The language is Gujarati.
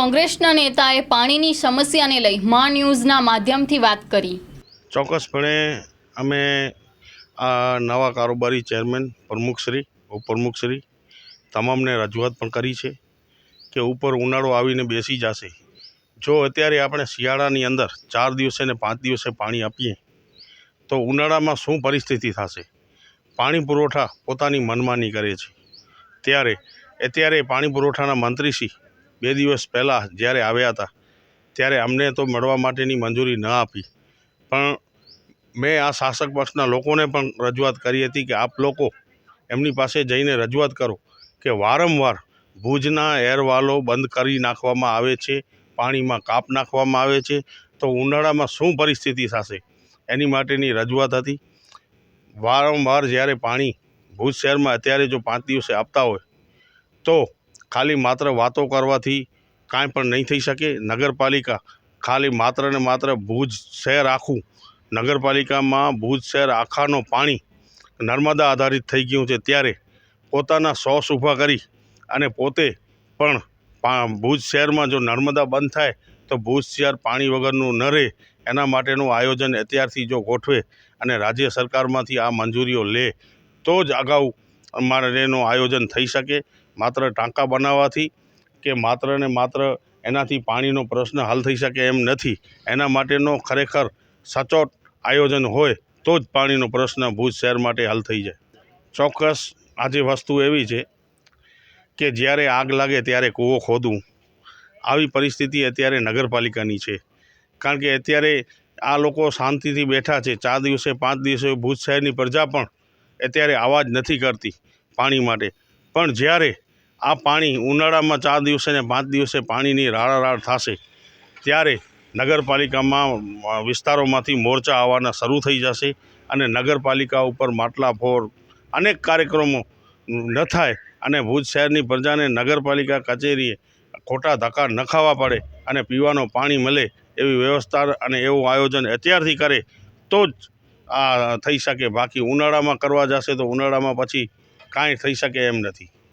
કોંગ્રેસના નેતાએ પાણીની સમસ્યાને લઈ મા ન્યૂઝના માધ્યમથી વાત કરી. ચોક્કસપણે અમે આ નવા કારોબારી ચેરમેન, પ્રમુખશ્રી, ઉપપ્રમુખશ્રી તમામને રજૂઆત પણ કરી છે કે ઉપર ઉનાળો આવીને બેસી જશે. જો અત્યારે આપણે શિયાળાની અંદર ચાર દિવસે ને પાંચ દિવસે પાણી આપીએ, તો ઉનાળામાં શું પરિસ્થિતિ થશે? પાણી પુરવઠા પોતાની મનમાની કરે છે. ત્યારે, અત્યારે પાણી પુરવઠાના મંત્રીશ્રી બે દિવસ પહેલાં જ્યારે આવ્યા હતા, ત્યારે અમને તો મળવા માટેની મંજૂરી ન આપી. પણ મેં આ શાસક પક્ષના લોકોને પણ રજૂઆત કરી હતી કે આપ લોકો એમની પાસે જઈને રજૂઆત કરો કે વારંવાર ભુજના એરવાલો બંધ કરી નાખવામાં આવે છે, પાણીમાં કાપ નાખવામાં આવે છે, તો ઉનાળામાં શું પરિસ્થિતિ થશે? એની માટેની રજૂઆત હતી. વારંવાર જ્યારે પાણી ભુજ શહેરમાં અત્યારે જો પાંચ દિવસે આપતા હોય, તો ખાલી માત્ર વાતો કરવાથી કાંઈ પણ નહીં થઈ શકે. નગરપાલિકા ખાલી માત્ર ને માત્ર ભુજ શહેર આખું નગરપાલિકામાં ભુજ શહેર આખાનું પાણી નર્મદા આધારિત થઈ ગયું છે. ત્યારે પોતાના સોસ ઊભા કરી અને પોતે પણ ભુજ શહેરમાં જો નર્મદા બંધ થાય તો ભુજ શહેર પાણી વગરનું ન રહે. એના માટેનું આયોજન અત્યારથી જો ગોઠવે અને રાજ્ય સરકારમાંથી આ મંજૂરીઓ લે તો જ અગાઉ અમારે એનું આયોજન થઈ શકે. માત્ર ટાંકા બનાવવાથી કે માત્ર ને માત્ર એનાથી પાણીનો પ્રશ્ન હલ થઈ શકે એમ નથી. એના માટેનો ખરેખર સચોટ આયોજન હોય તો જ પાણીનો પ્રશ્ન ભુજ શહેર માટે હલ થઈ જાય. ચોક્કસ આજે વસ્તુ એવી છે કે જ્યારે આગ લાગે ત્યારે કૂવો ખોદવું. આવી પરિસ્થિતિ અત્યારે નગરપાલિકાની છે. કારણ કે અત્યારે આ લોકો શાંતિથી બેઠા છે. ચાર દિવસે, પાંચ દિવસે ભુજ શહેરની પ્રજા પણ અત્યારે અવાજ નથી કરતી પાણી માટે. પણ જ્યારે આ પાણી ઉનાળામાં ચાર દિવસે ને પાંચ દિવસે પાણીની રાળારાળ થશે, ત્યારે નગરપાલિકામાં વિસ્તારોમાંથી મોરચા આવવાના શરૂ થઈ જશે અને નગરપાલિકા ઉપર માટલા ફોર અનેક કાર્યક્રમો ન થાય અને ભુજ શહેરની પ્રજાને નગરપાલિકા કચેરીએ ખોટા ધક્કા ન ખાવા પડે અને પીવાનું પાણી મળે એવી વ્યવસ્થા અને એવું આયોજન અત્યારથી કરે તો જ આ થઈ શકે. બાકી ઉનાળામાં કરવા જશે તો ઉનાળામાં પછી કાંઈ થઈ શકે એમ નથી.